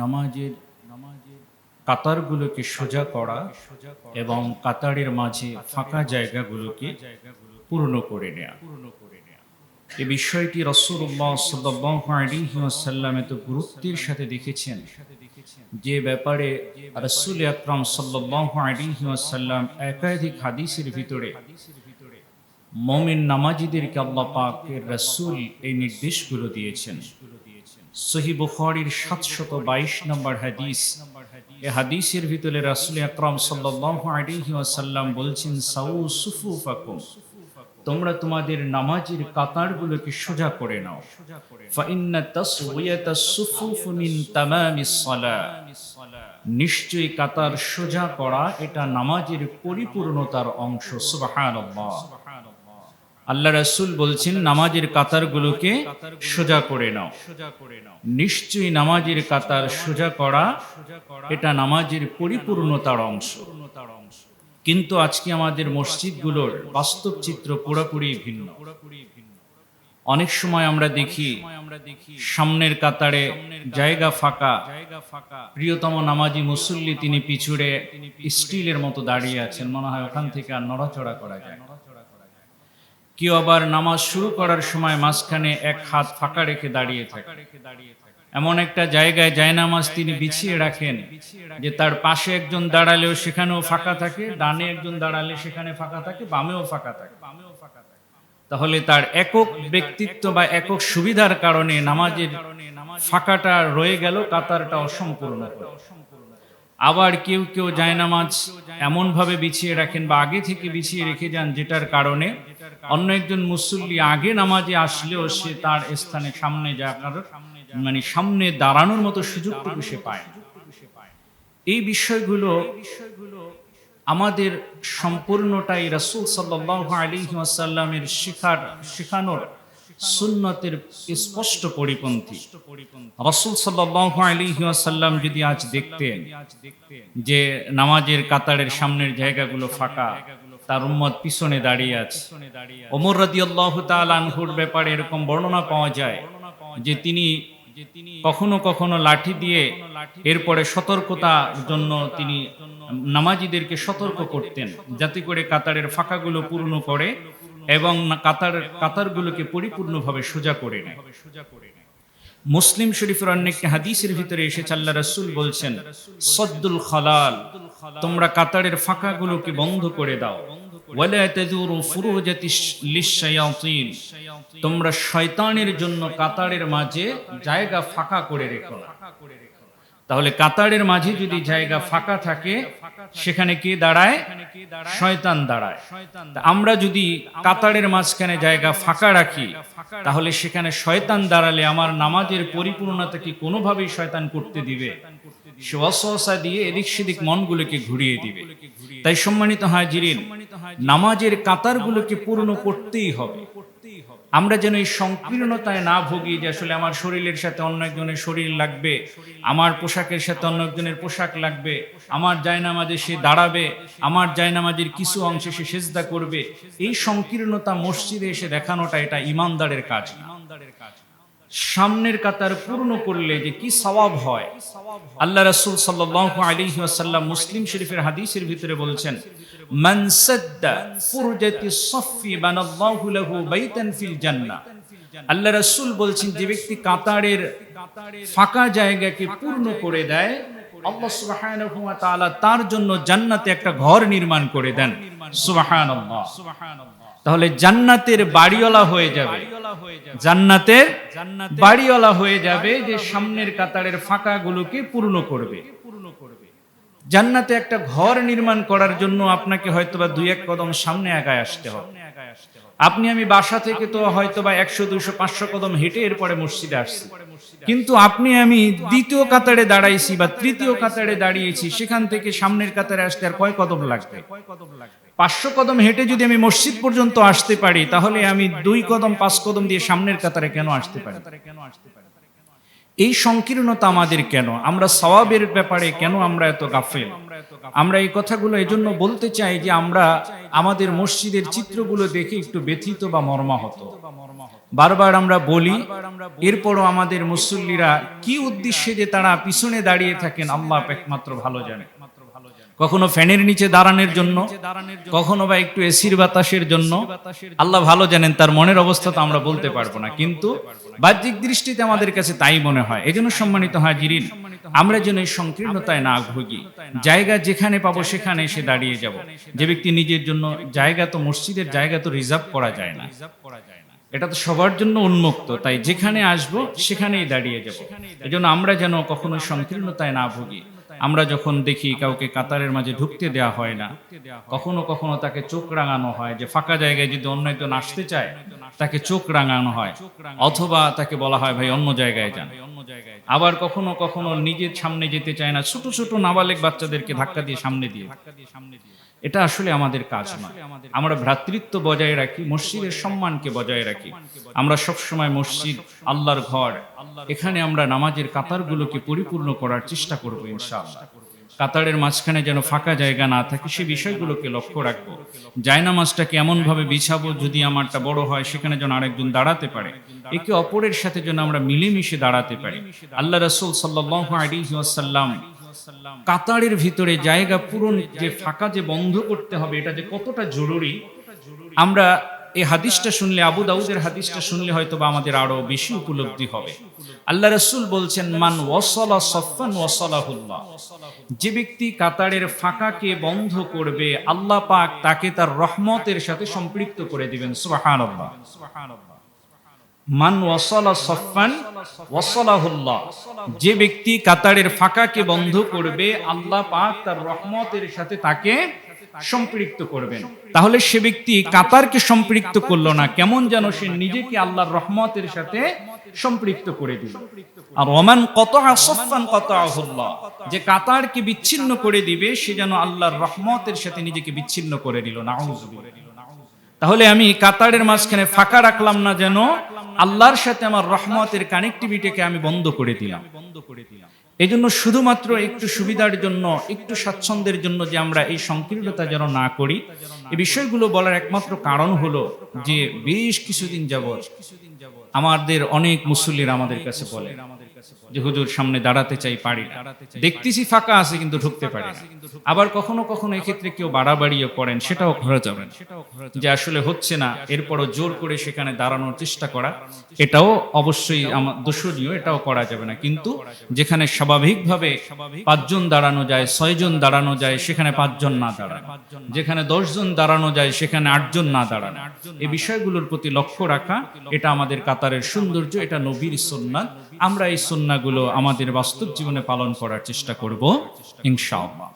নামাজের কাতারগুলোকে সোজা করা এবং কাতারের মাঝে ফাঁকা জায়গাগুলোকে পূর্ণ করে নেয়া। এ বিষয়টি রসুল্লাহ সাল্লাম এত গুরুত্বের সাথে দেখেছেন। যে ব্যাপারে রসুল আকরাম সাল্লাম একাধিক হাদিসের ভিতরে মমিন নামাজিদেরকে আল্লাহ পাকের রসুল এই নির্দেশগুলো দিয়েছেন। সহি বুখারির সাতশত বাইশ নম্বর হাদিস। এ হাদিসের ভিতরে রাসুল আকরাম ওয়াসাল্লাম বলছেন, সাউ তোমরা তোমাদের নামাজের কাতারগুলোকে সোজা করে নাও। নিশ্চয়ই কাতার সোজা করা এটা নামাজের পরিপূর্ণতার অংশ, সুবহানাল্লাহ। আল্লাহ রাসূল বলছেন, নামাজের কাতারগুলোকে সোজা করে নাও। নিশ্চয়ই নামাজের কাতার সোজা করা, এটা নামাজের পরিপূর্ণতার অংশ। কিন্তু আজকে আমাদের মসজিদগুলোর বাস্তব চিত্র পুরোপুরি ভিন্ন। অনেক সময় আমরা দেখি, সামনের কাতারে জায়গা ফাঁকা, প্রিয়তম নামাজি মুসল্লি তিনি পিছুড়ে স্টিলের মতো দাঁড়িয়ে আছেন। মনে হয় ওখান থেকে আর নড়াচড়া করা যায়। কেউ আবার নামাজ শুরু করার সময় মাঝখানে এক হাত ফাঁকা রেখে দাঁড়িয়ে থাকে এমন একটা জায়গায় জায়নামাজ তিনি বিছিয়ে রাখেন যে তার পাশে একজন দাঁড়ালেও সেখানেও ফাঁকা থাকে, ডানে একজন দাঁড়ালে সেখানে ফাঁকা থাকে, বামেও ফাঁকা থাকে বামেও ফাঁকা থাকে তাহলে তার একক ব্যক্তিত্ব বা একক সুবিধার কারণে নামাজের ফাঁকাটা রয়ে গেল, কাতারটা অসম্পূর্ণ। আবার কেউ কেউ জায়নামাজ এমনভাবে বিছিয়ে রাখেন বা আগে থেকে বিছিয়ে রেখে যান যেটার কারণে অন্য একজন মুসল্লি আগে নামাজে আসলেও সে তার স্থানে সামনে আপনার মানে সামনে দাঁড়ানোর মতো সুযোগটুকু সে পায় এই বিষয়গুলো আমাদের সম্পূর্ণটাই রাসূল সাল্লাল্লাহু আলাইহি ওয়াসাল্লামের শিখার, শেখানোর সুন্নতের স্পষ্ট পরিপন্থী। রাসূল ওয়াসাল্লাম যদি আজ দেখতেন যে নামাজের কাতারের সামনের জায়গাগুলো ফাঁকা তার উম্মত পিছনে দাঁড়িয়ে আছে। ওমর রাদিয়াল্লাহু তাআলা আনহুর ব্যাপারে এরকম বর্ণনা পাওয়া যায় যে তিনি কখনো কখনো লাঠি দিয়ে এরপরে সতর্কতার জন্য তিনি নামাজিদেরকে সতর্ক করতেন যাতে করে কাতারের ফাঁকাগুলো পূর্ণ করে এবং কাতার কাতারগুলোকে পরিপূর্ণভাবে সোজা করে নেয়। মুসলিম শরীফের অন্য একটি হাদিসের ভিতরে এসে আল্লাহ রাসূল বলছেন সদ্দুল খালাল তোমরা কাতারের ফাঁকাগুলোকে বন্ধ করে দাও। তোমরা শয়তানের জন্য কাতারের মাঝে জায়গা ফাঁকা করে রেখো না। তাহলে কাতারের মাঝে যদি জায়গা ফাঁকা থাকে, সেখানে কে দাঁড়ায়? শয়তান দাঁড়ায়। আমরা যদি কাতারের মাঝখানে জায়গা ফাঁকা রাখি, তাহলে সেখানে শয়তান দাঁড়ালে আমার নামাজের পরিপূর্ণতা কি কোনোভাবেই শয়তান করতে দিবে? সে অসহসা দিয়ে এদিক সেদিক মনগুলোকে ঘুরিয়ে দিবে। তাই সম্মানিত হাজিরিন নামাজের কাতারগুলোকে পূর্ণ করতেই হবে। আমরা যেন এই সংকীর্ণতায় না ভুগি যে আসলে আমার শরীরের সাথে অন্য একজনের শরীর লাগবে, আমার পোশাকের সাথে অন্য একজনের পোশাক লাগবে, আমার জায়নামাজে সে দাঁড়াবে, আমার জায়নামাজের কিছু অংশে সে সেজদা করবে। এই সংকীর্ণতা মসজিদে এসে দেখানোটা এটা ইমানদারের কাজ না। সামনের কাতার পূর্ণ করলে যে কি সওয়াব হয়? আল্লাহ রাসূল সাল্লাল্লাহু মুসলিম শরীফের হাদিসের ভিতরে বলছেন আল্লাহ রাসূল বলছেন, যে ব্যক্তি কাতারের ফাঁকা জায়গাকে পূর্ণ করে দেয় তার জন্য জান্নাতে একটা ঘর নির্মাণ করে দেন। সুবহানাল্লাহ। তাহলে জান্নাতের বাড়িওয়ালা হয়ে যাবে। জান্নাতের বাড়িওয়ালা হয়ে যাবে যে সামনের কাতারের ফাঁকাগুলোকে পূর্ণ করবে। জান্নাতে একটা ঘর নির্মাণ করার জন্য আপনাকে হয়তোবা দুই এক কদম সামনে আগায় আসতে হবে। আপনি আমি বাসা থেকে তো হয়তো বা একশো, দুশো, পাঁচশো কদম হেঁটে এরপরে মসজিদে আসছি। কিন্তু আপনি আমি দ্বিতীয় কাতারে দাঁড়াইছি বা তৃতীয় কাতারে দাঁড়িয়েছি, সেখান থেকে সামনের কাতারে আসতে আর কয় কদম লাগবে? পাঁচশো কদম হেঁটে যদি আমি মসজিদ পর্যন্ত আসতে পারি, তাহলে আমি দুই কদম, পাঁচ কদম দিয়ে সামনের কাতারে কেন আসতে পারি কেন আসতে পারি? এই সংকীর্ণতা আমাদের কেন? আমরা সওয়াবের ব্যাপারে কেন আমরা এত গাফেল? আমরা এই কথাগুলো এজন্য বলতে চাই যে আমরা আমাদের মসজিদের চিত্রগুলো দেখে একটু ব্যথিত বা মর্মাহত। বারবার আমরা বলি, এরপরও আমাদের মুসল্লিরা কি উদ্দেশ্যে যে তারা পিছনে দাঁড়িয়ে থাকেন, আল্লাহ একমাত্র ভালো জানে। কখনো ফ্যানের নিচে দাঁড়ানোর জন্য, কখনো বা একটু এসির বাতাসের জন্য, আল্লাহ ভালো জানেন, তার মনের অবস্থা তো আমরা বলতে পারব না। কিন্তু বাহ্যিক দৃষ্টিতে আমাদের কাছে তাই মনে হয়। এজন্য সম্মানিত হয় জিরিন আমরা যেন এই সংকীর্ণতায় না ভুগি। জায়গা যেখানে পাবো সেখানে এসে দাঁড়িয়ে যাব। যে ব্যক্তি নিজের জন্য জায়গা তো মসজিদের জায়গা তো রিজার্ভ করা যায় না। এটা তো সবার জন্য উন্মুক্ত। তাই যেখানে আসব সেখানেই দাঁড়িয়ে যাব। এজন্য আমরা যেন কখনো সংকীর্ণতায় না ভুগি। আমরা যখন দেখি কাউকে কাতারের মাঝে ঢুকতে দেওয়া হয় না, কখনো কখনো তাকে চোখ রাঙানো হয় যে ফাঁকা জায়গায় যদি অন্য একজন আসতে চায় তাকে চোখ রাঙানো হয়, অথবা তাকে বলা হয়, ভাই, অন্য জায়গায় যান। আবার কখনো কখনো নিজের সামনে যেতে চায় না, ছোট ছোট নাবালেক বাচ্চাদেরকে ধাক্কা দিয়ে সামনে দিয়ে। এটা আসলে আমাদের কাজ নয়। আমরা ভ্রাতৃত্ব বজায় রাখি, মসজিদের সম্মানকে বজায় রাখি। আমরা সবসময় মসজিদ, আল্লাহর ঘর, এখানে আমরা নামাজের কাতারগুলোকে পরিপূর্ণ করার চেষ্টা করব, ইনশাআল্লাহ। কাতারের মাঝখানে যেন ফাঁকা জায়গা না থাকে, সে বিষয়গুলোকে লক্ষ্য রাখব। জায়নামাজটাকে এমনভাবে বিছাবো যদি আমারটা বড় হয়, সেখানে যেন আরেকজন দাঁড়াতে পারে। একে অপরের সাথে যেন আমরা মিলেমিশে দাঁড়াতে পারি। আল্লাহ রসুল সাল্লাহ কাতারের ভিতরে জায়গা পূরণ যে ফাঁকা যে বন্ধ করতে হবে, এটা যে কতটা জরুরি, আমরা এই হাদিসটা শুনলে, আবু দাউদের হাদিসটা শুনলে হয়তো বা আমাদের আরও বেশি উপলব্ধি হবে। আল্লাহ রসুল বলছেন, মান ওয়াসলা সফান ওয়াসলাহুল্লাহ। যে ব্যক্তি কাতারের ফাঁকাকে বন্ধ করবে, আল্লাহ পাক তাকে তার রহমতের সাথে সম্পৃক্ত করে দিবেন। সুবহানাল্লাহ। মান ওয়াসালা সফান ওয়াসালাহুল্লাহ। যে ব্যক্তি কাতারের ফাঁকাকে বন্ধ করবে, আল্লাহ পাক তার রহমতের সাথে তাকে সম্পৃক্ত করবেন। তাহলে সে ব্যক্তি কাতারকে সম্পৃক্ত করল না। কেমন যেন সে নিজেকে আল্লাহর রহমতের সাথে সম্পৃক্ত করে দিল। আর ওমান কত আসফান কত আহুল্লাহ যে কাতারকে বিচ্ছিন্ন করে দিবে সে যেন আল্লাহর রহমতের সাথে নিজেকে বিচ্ছিন্ন করে দিল। না তাহলে আমি কাতারের মাঝখানে ফাঁকা রাখলাম না যেন আল্লাহর সাথে আমার রহমতের কানেক্টিভিটিকে আমি বন্ধ করে দিলাম। বন্ধ করে দিলাম। এই জন্য শুধুমাত্র একটু সুবিধার জন্য, একটু স্বাচ্ছন্দ্যের জন্য যে আমরা এই সংকীর্ণতা যেন না করি, এই বিষয়গুলো বলার একমাত্র কারণ হলো যে বেশ কিছুদিন যাবৎ আমাদের অনেক মুসল্লির আমাদের কাছে বলে যে হুজুর সামনে দাঁড়াতে চাই পারি না। দেখতেছি ফাঁকা আছে কিন্তু ঢুকতে পারি না। আবার কখনো কখনো এক্ষেত্রে কেউ বাড়াবাড়িও করেন, সেটাও ঘরে যাবেন যে আসলে হচ্ছে না, এরপরও জোর করে সেখানে দাঁড়ানোর চেষ্টা করা, এটাও অবশ্যই আমার দোষণীয়, এটাও করা যাবে না। কিন্তু যেখানে স্বাভাবিকভাবে পাঁচজন দাঁড়ানো যায়, ছয়জন দাঁড়ানো যায়, সেখানে পাঁচজন না দাঁড়ানো। যেখানে দশজন দাঁড়ানো যায়, সেখানে আটজন না দাঁড়ানো। এই বিষয়গুলোর প্রতি লক্ষ্য রাখা, এটা আমাদের কাতারের সৌন্দর্য, এটা নবীর সন্ন্যাত আমরা এই সন্নাগুলো আমাদের বাস্তব জীবনে পালন করার চেষ্টা করব ইনশাআল্লাহ।